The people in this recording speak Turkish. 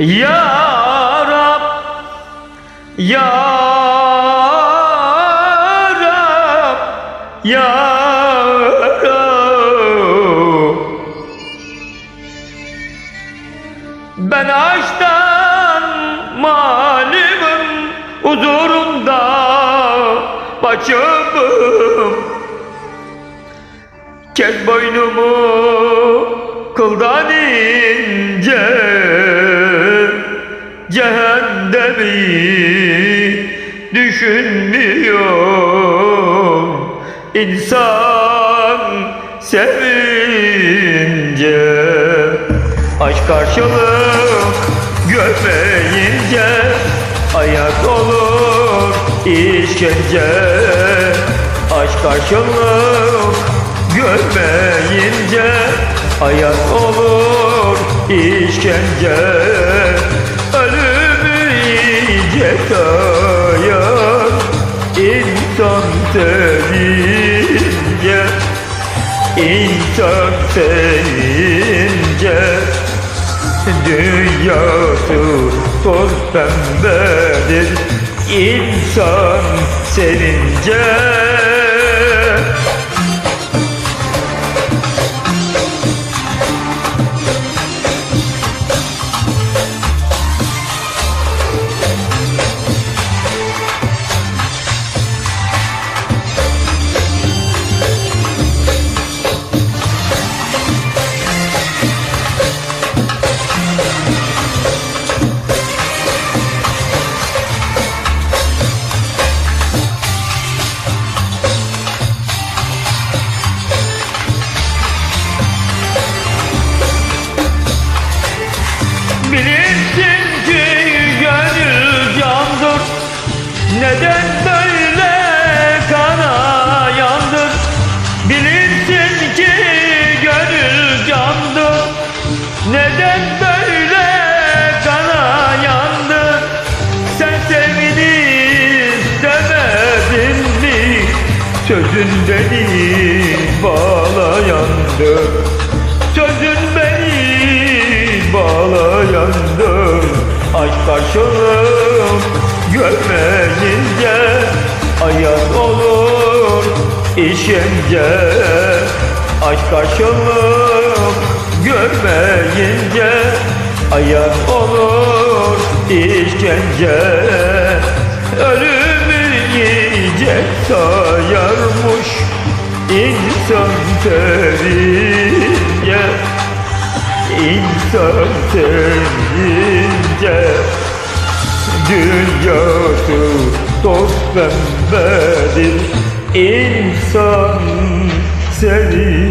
Ya Rab Ya Rab Ya Rab. Ben açtan malimim huzurunda başımım. Kes boynumu kıldan ince Cehennemi düşünmüyor İnsan sevince Aşk karşılık görmeyince Ayak olur işkence. Aşk karşılık görmeyince Ayak olur işkence Sevince İnsan sevince Dünyası toz pembedir. İnsan sevince Neden böyle kana yandır Bilirsin ki gönül candır Neden böyle kana yandı? Sen sevini istemedin mi? Sözün beni bağlayandı karşılık görmeyince Hayat olur işkence Aşk karşılık görmeyince Hayat olur işkence Ölümü yiyecek sayarmış İnsan sevince İnsan sevince Dünyası toz pembedir İnsan sevince